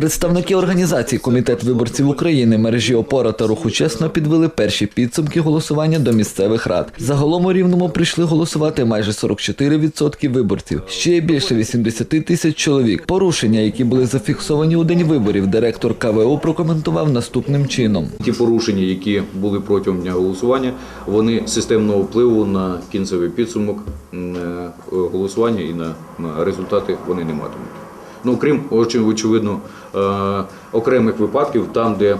Представники організації Комітет виборців України, мережі опора та руху чесно підвели перші підсумки голосування до місцевих рад. Загалом у рівному прийшли голосувати майже 44% виборців. Ще більше 80 тисяч чоловік. Порушення, які були зафіксовані у день виборів, директор КВО прокоментував наступним чином. Ті порушення, які були протягом дня голосування, вони системного впливу на кінцевий підсумок е, голосування і на, на результати вони не матимуть. Ну, крім очевидно е, окремих випадків, там, де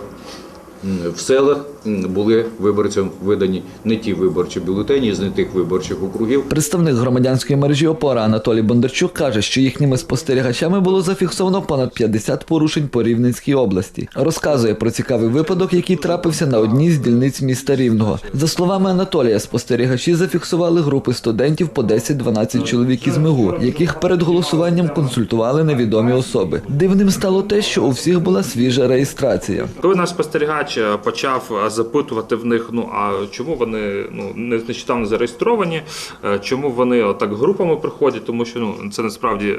в селах були виборцям видані не ті виборчі бюлетені з не тих виборчих округів. Представник громадянської мережі опора Анатолій Бондарчук каже, що їхніми спостерігачами було зафіксовано понад 50 порушень по Рівненській області. Розказує про цікавий випадок, який трапився на одній з дільниць міста Рівного. За словами Анатолія, спостерігачі зафіксували групи студентів по 10-12 чоловік із МИГУ, яких перед голосуванням консультували невідомі особи. Дивним стало те, що у всіх була свіжа реєстрація. Коли наш спостерігач е, почав е, запитувати в них, ну а чому вони ну не нещодавно зареєстровані, е, чому вони отак групами приходять, тому що ну це насправді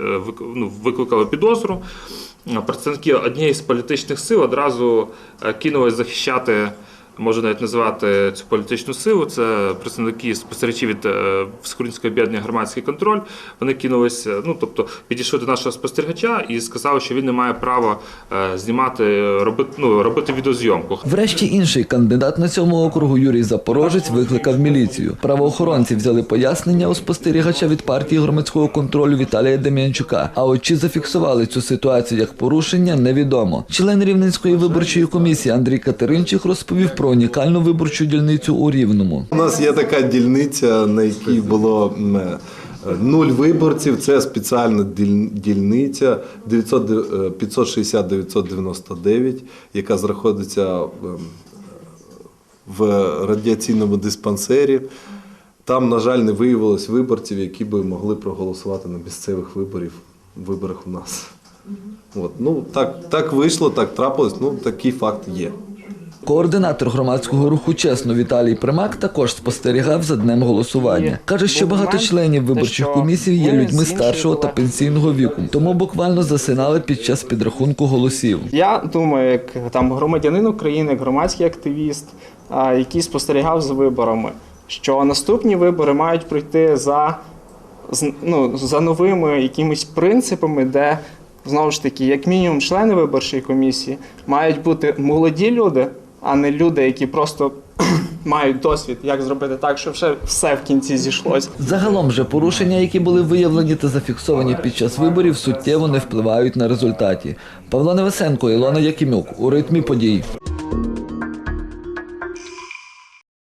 ну, викликало підозру. Представники однієї з політичних сил одразу кинулись захищати. Можу навіть назвати цю політичну силу. Це представники спостерігачі від е, Всеукраїнського об'єднання громадський контроль. Вони кинулися, ну тобто підійшли до нашого спостерігача і сказали, що він не має права е, знімати, робити, ну, робити відеозйомку. Врешті інший кандидат на цьому округу Юрій Запорожець викликав міліцію. Правоохоронці взяли пояснення у спостерігача від партії громадського контролю Віталія Дем'янчука. А от чи зафіксували цю ситуацію як порушення, невідомо. Член Рівненської виборчої комісії Андрій Катеринчик розповів про унікальну виборчу дільницю у Рівному. У нас є така дільниця, на якій було е, нуль виборців. Це спеціальна дільниця 560-999, яка знаходиться ем, в радіаційному диспансері. Там, на жаль, не виявилось виборців, які би могли проголосувати на місцевих виборів, виборах у нас. От. Ну, так, так вийшло, так трапилось. Ну, такий факт є. Координатор громадського руху чесно Віталій Примак також спостерігав за днем голосування. Каже, що багато членів виборчих комісій є людьми старшого та пенсійного віку, тому буквально засинали під час підрахунку голосів. Я думаю, як там громадянин України, громадський активіст, який спостерігав за виборами, що наступні вибори мають пройти за, ну, за новими якимись принципами, де знову ж таки, як мінімум, члени виборчої комісії мають бути молоді люди, а не люди, які просто мають досвід, як зробити так, щоб ще все в кінці зійшлось. Загалом же порушення, які були виявлені та зафіксовані під час виборів, суттєво не впливають на результаті. Павло Невесенко, Ілона Якимюк у ритмі подій.